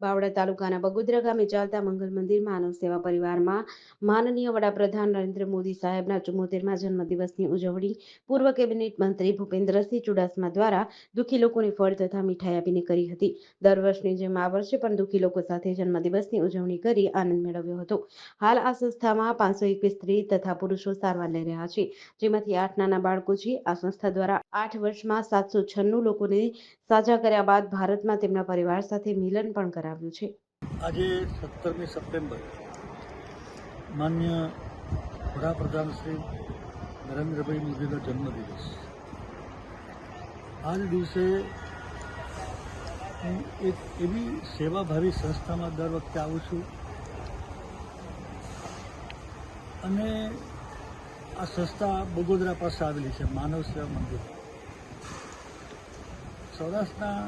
બાવળા તાલુકાના બગોદરા ગામે ચાલતા મંગલ મંદિર માનવ સેવા પરિવારમાં માનનીય વડાપ્રધાન નરેન્દ્ર મોદી સાહેબના ચુમ્મોતેરમા જન્મદિવસની ઉજવણી પૂર્વ કેબિનેટ મંત્રી ભૂપેન્દ્રસિંહ ચુડાસમા દ્વારા દુઃખી લોકોને ફળ તથા મીઠાઈ આપીને કરી હતી. દર વર્ષની જેમ આ વર્ષે પણ દુઃખી લોકો સાથે જન્મદિવસની ઉજવણી કરી આનંદ મેળવ્યો હતો. હાલ આ સંસ્થામાં પાંચસો એકવીસ સ્ત્રી તથા પુરુષો સારવાર લઈ રહ્યા છે. જેમાંથી આઠ નાના બાળકો છે. આ સંસ્થા દ્વારા આઠ વર્ષમાં સાતસો છન્નું લોકોને સાજા કર્યા બાદ ભારતમાં તેમના પરિવાર સાથે મિલન પણ કરાવ્યું છે. આજે સત્તરમી સપ્ટેમ્બર માન્ય વડાપ્રધાન શ્રી નરેન્દ્રભાઈ મોદીનો જન્મદિવસ. આજ દિવસે હું એક એવી સેવાભાવી સંસ્થામાં દર વખતે આવું છું અને આ સંસ્થા બગોદરા પાસે આવેલી છે, માનવ સેવા મંદિર. સૌરાષ્ટ્રના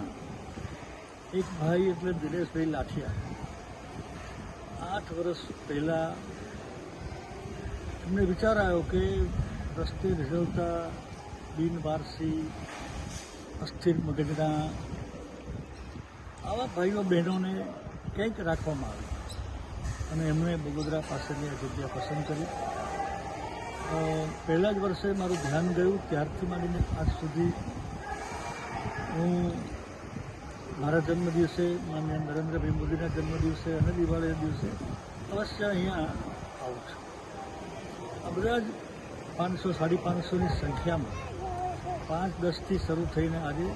એક ભાઈ એટલે દિનેશભાઈ લાઠિયા. આઠ વર્ષ પહેલાં એમને વિચાર આવ્યો કે રસ્તે રિઝવતા બિનવારસી અસ્થિર મગજના આવા ભાઈઓ બહેનોને કંઈક રાખવામાં આવે. અને એમણે બગોદરા પાસેની આ જગ્યા પસંદ કરી. પહેલાં જ વર્ષે મારું ધ્યાન ગયું, ત્યારથી માંડીને આજ સુધી હું મારા જન્મદિવસે, માન્ય નરેન્દ્રભાઈ મોદીના જન્મદિવસે અને દિવાળીના દિવસે અવશ્ય અહીંયા આવું છું. આ બધા જ પાંચસો, સાડી પાંચસોની સંખ્યામાં પાંચ, દસથી શરૂ થઈને આજે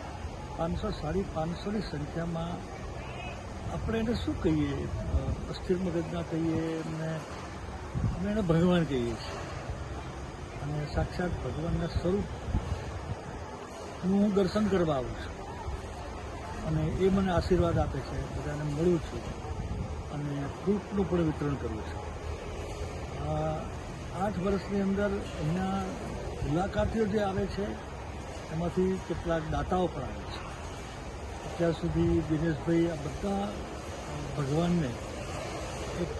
પાંચસો, સાડી પાંચસોની સંખ્યામાં આપણે એને શું કહીએ? અસ્થિર મગજના કહીએ એમને અમે એને ભગવાન કહીએ છીએ. અને સાક્ષાત ભગવાનના સ્વરૂપ હું દર્શન કરવા આવું છું. અને એ મને આશીર્વાદ આપે છે, બધાને મળું છું અને ફ્રૂટનું પણ વિતરણ કરું છું. આઠ વર્ષની અંદર અહીંયા મુલાકાતીઓ જે આવે છે, એમાંથી કેટલાક દાતાઓ પણ આવે છે. અત્યાર સુધી દિનેશભાઈ આ બધા ભગવાનને એક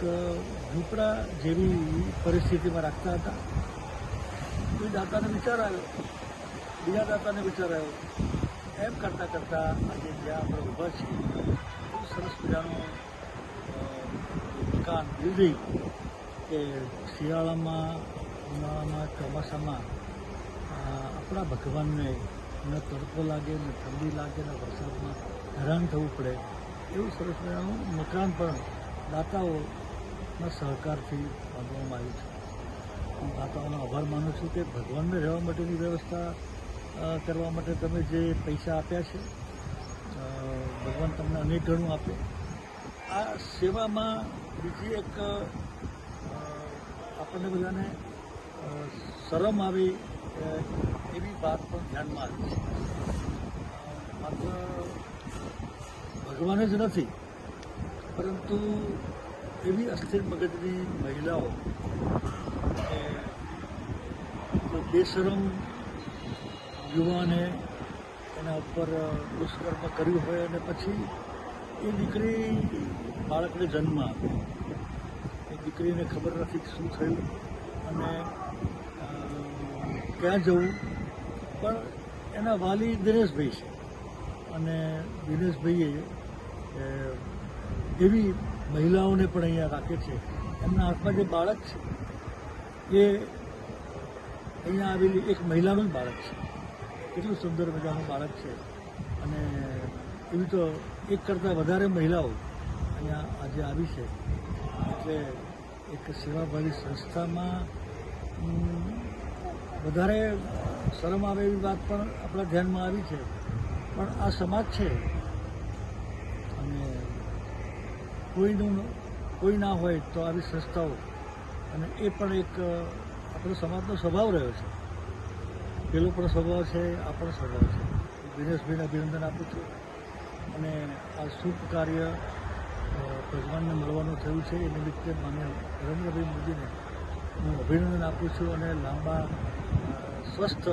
ઝૂંપડા જેવી પરિસ્થિતિમાં રાખતા હતા. એ દાતાને વિચાર આવ્યો. બીજા દાતાને વિચાર આવ્યો. એમ કરતાં કરતાં આજે જ્યાં આપણે ઊભા છીએ, બહુ સરસ મજાનું મકાન બિલ્ડિંગ કે શિયાળામાં, ઉનાળામાં, ચોમાસામાં આપણા ભગવાનને ન તડકો લાગે, ને ઠંડી લાગે, ને વરસાદમાં હેરાન થવું પડે, એવું સરસ મજાનું મકાન પણ દાતાઓના સહકારથી બાંધવામાં આવ્યું છે. હું દાતાઓનો આભાર માનું છું કે ભગવાનને રહેવા માટેની વ્યવસ્થા કરવા માટે તમે જે પૈસા આપ્યા છે ભગવાન તમને અનેક ગણું આપે. આ સેવામાં બીજી એક આપણને બધાને શરમ આવે એવી વાત પણ ધ્યાનમાં આવી છે. માત્ર ભગવાન જ નથી, પરંતુ એવી અસ્થિર મગજની મહિલાઓ બેશરમ યુવાને એના ઉપર દુષ્કર્મ કર્યું હોય અને પછી એ દીકરી બાળકને જન્મ આપ્યો એ દીકરીને ખબર નથી શું થયું અને ક્યાં જવું. પણ એના વાલી દિનેશભાઈ છે. અને દિનેશભાઈએ એવી મહિલાઓને પણ અહીંયા રાખે છે. એમના હાથમાં જે બાળક છે, એ અહીંયા આવેલી એક મહિલાનું જ બાળક છે. કેટલું સુંદર મજાનું બાળક છે. અને એવી તો એક કરતાં વધારે મહિલાઓ અહીંયા આજે આવી છે. એટલે એક સેવાભાવી સંસ્થામાં વધારે શરમ આવે એવી વાત પણ આપણા ધ્યાનમાં આવી છે. પણ આ સમાજ છે. અને કોઈનું, કોઈ ના હોય તો આવી સંસ્થાઓ, અને એ પણ એક આપણો સમાજનો સ્વભાવ રહ્યો છે. પેલો પણ સ્વભાવ છે, આ પણ સ્વભાવ છે. દિનેશભાઈને અભિનંદન આપું છું. અને આ શુભ કાર્ય ભગવાનને મળવાનું થયું છે એ નિમિત્તે માન્ય નરેન્દ્રભાઈ મોદીને હું અભિનંદન આપું છું અને લાંબા સ્વસ્થ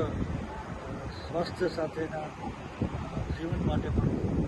સ્વાસ્થ્ય સાથેના જીવન માટે પણ